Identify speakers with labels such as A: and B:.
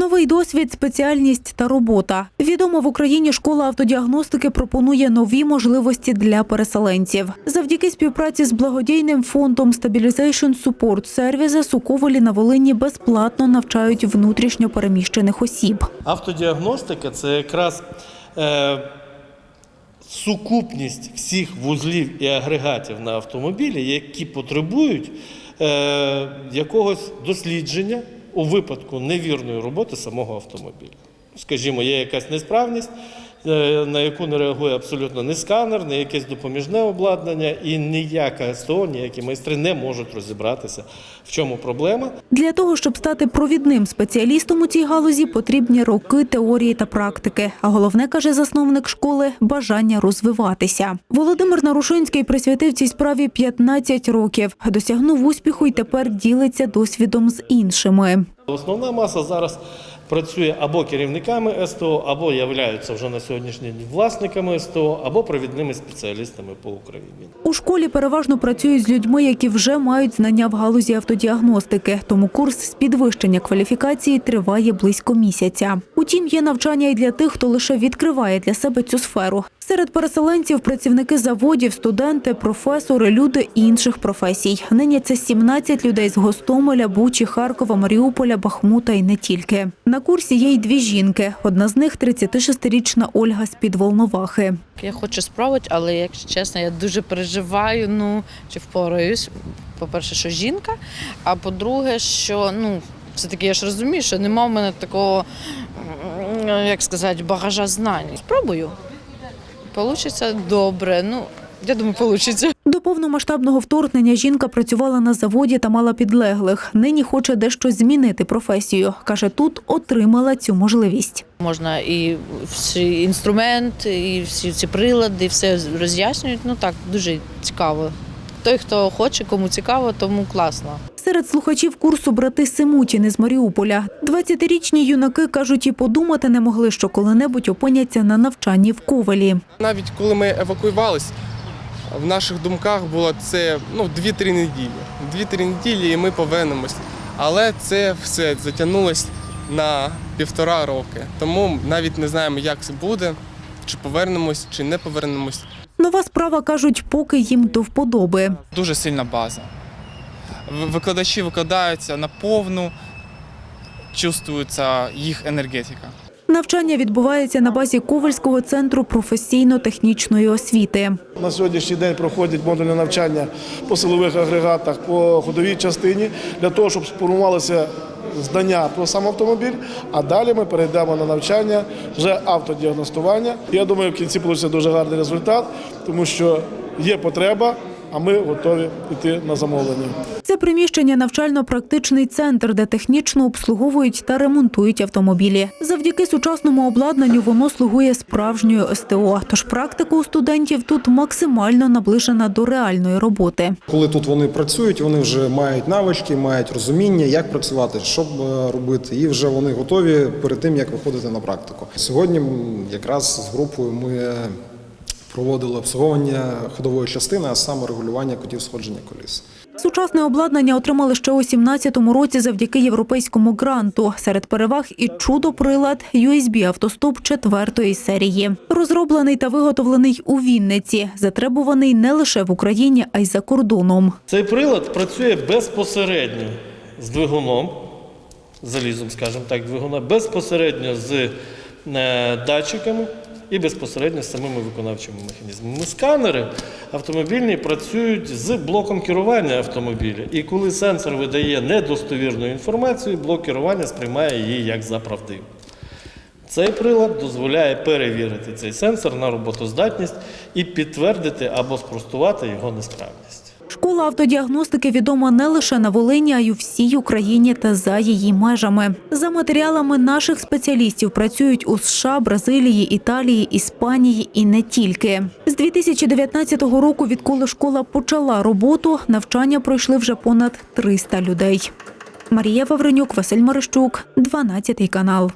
A: Новий досвід, спеціальність та робота. Відома в Україні школа автодіагностики пропонує нові можливості для переселенців. Завдяки співпраці з благодійним фондом Stabilization Support Services у Ковелі на Волині безплатно навчають внутрішньо переміщених осіб.
B: Автодіагностика це якраз е, сукупність всіх вузлів і агрегатів на автомобілі, які потребують е, якогось дослідження у випадку невірної роботи самого автомобіля. Скажімо, є якась несправність, на яку не реагує абсолютно ні сканер, ні якесь допоміжне обладнання, і ніяка СТО, ніякі майстри не можуть розібратися, в чому проблема.
A: Для того, щоб стати провідним спеціалістом у цій галузі, потрібні роки теорії та практики. А головне, каже засновник школи, бажання розвиватися. Володимир Нарушинський присвятив цій справі 15 років, досягнув успіху і тепер ділиться досвідом з іншими.
B: Основна маса зараз працює або керівниками СТО, або являються вже на сьогоднішній день власниками СТО, або провідними спеціалістами по Україні.
A: У школі переважно працюють з людьми, які вже мають знання в галузі автодіагностики. Тому курс з підвищення кваліфікації триває близько місяця. Утім, є навчання і для тих, хто лише відкриває для себе цю сферу. Серед переселенців працівники заводів, студенти, професори, люди інших професій. Нині це 17 людей з Гостомеля, Бучі, Харкова, Маріуполя, Бахмута і не тільки. На курсі є й дві жінки. Одна з них – 36-річна Ольга з-під Волновахи.
C: Я хочу спробувати, але якщо чесно, я дуже переживаю. Ну чи впораюсь. По-перше, що жінка, а по-друге, що ну все-таки я ж розумію, що нема в мене такого, як сказати, багажа знань. Спробую. Получиться добре. Ну, я думаю, получиться.
A: До повномасштабного вторгнення жінка працювала на заводі та мала підлеглих. Нині хоче дещо змінити професію. Каже, тут отримала цю можливість.
C: Можна і всі інструменти, і всі ці прилади, все роз'яснюють. Ну так, дуже цікаво. Той, хто хоче, кому цікаво, тому класно.
A: Серед слухачів курсу брати Симутіни з Маріуполя. 20-річні юнаки кажуть, і подумати не могли, що коли-небудь опиняться на навчанні в Ковелі.
D: Навіть коли ми евакуювались, в наших думках було це ну, 2-3 неділі. 2-3 неділі і ми повернемось. Але це все затягнулось на півтора роки. Тому навіть не знаємо, як це буде, чи повернемось, чи не повернемось.
A: Нова справа, кажуть, поки їм до вподоби.
E: дуже сильна база. Викладачі викладаються на повну, чувствується їх енергетика.
A: Навчання відбувається на базі Ковальського центру професійно-технічної освіти.
F: На сьогоднішній день проходять модульне навчання по силових агрегатах, по ходовій частині для того, щоб сформувалися знання про сам автомобіль. А далі ми перейдемо на навчання вже автодіагностування. Я думаю, в кінці вийде дуже гарний результат, тому що є потреба, а ми готові йти на замовлення.
A: Це приміщення навчально-практичний центр, де технічно обслуговують та ремонтують автомобілі. Завдяки сучасному обладнанню воно слугує справжньою СТО. Тож практика у студентів тут максимально наближена до реальної роботи.
G: Коли тут вони працюють, вони вже мають навички, мають розуміння, як працювати, що е, робити, і вже вони готові перед тим, як виходити на практику. Сьогодні якраз з групою ми проводили обслуговування ходової частини, а саме регулювання кутів сходження коліс.
A: Сучасне обладнання отримали ще у 17-му році завдяки європейському гранту. Серед переваг і чудо-прилад USB автостоп четвертої серії. Розроблений та виготовлений у Вінниці, затребуваний не лише в Україні, а й за кордоном.
B: Цей прилад працює безпосередньо з двигуном, залізом, скажімо так, двигуна, безпосередньо з е, датчиками і безпосередньо з самими виконавчими механізмами. Сканери автомобільні працюють з блоком керування автомобіля. І коли сенсор видає недостовірну інформацію, блок керування сприймає її як за правдиву. Цей прилад дозволяє перевірити цей сенсор на роботоздатність і підтвердити або спростувати його несправність.
A: Школа автодіагностики відома не лише на Волині, а й у всій Україні та за її межами. За матеріалами наших спеціалістів працюють у США, Бразилії, Італії, Іспанії і не тільки. З 2019 року, відколи школа почала роботу, навчання пройшли вже понад 300 людей. Марія Вавренюк, Василь Марищук, 12 канал.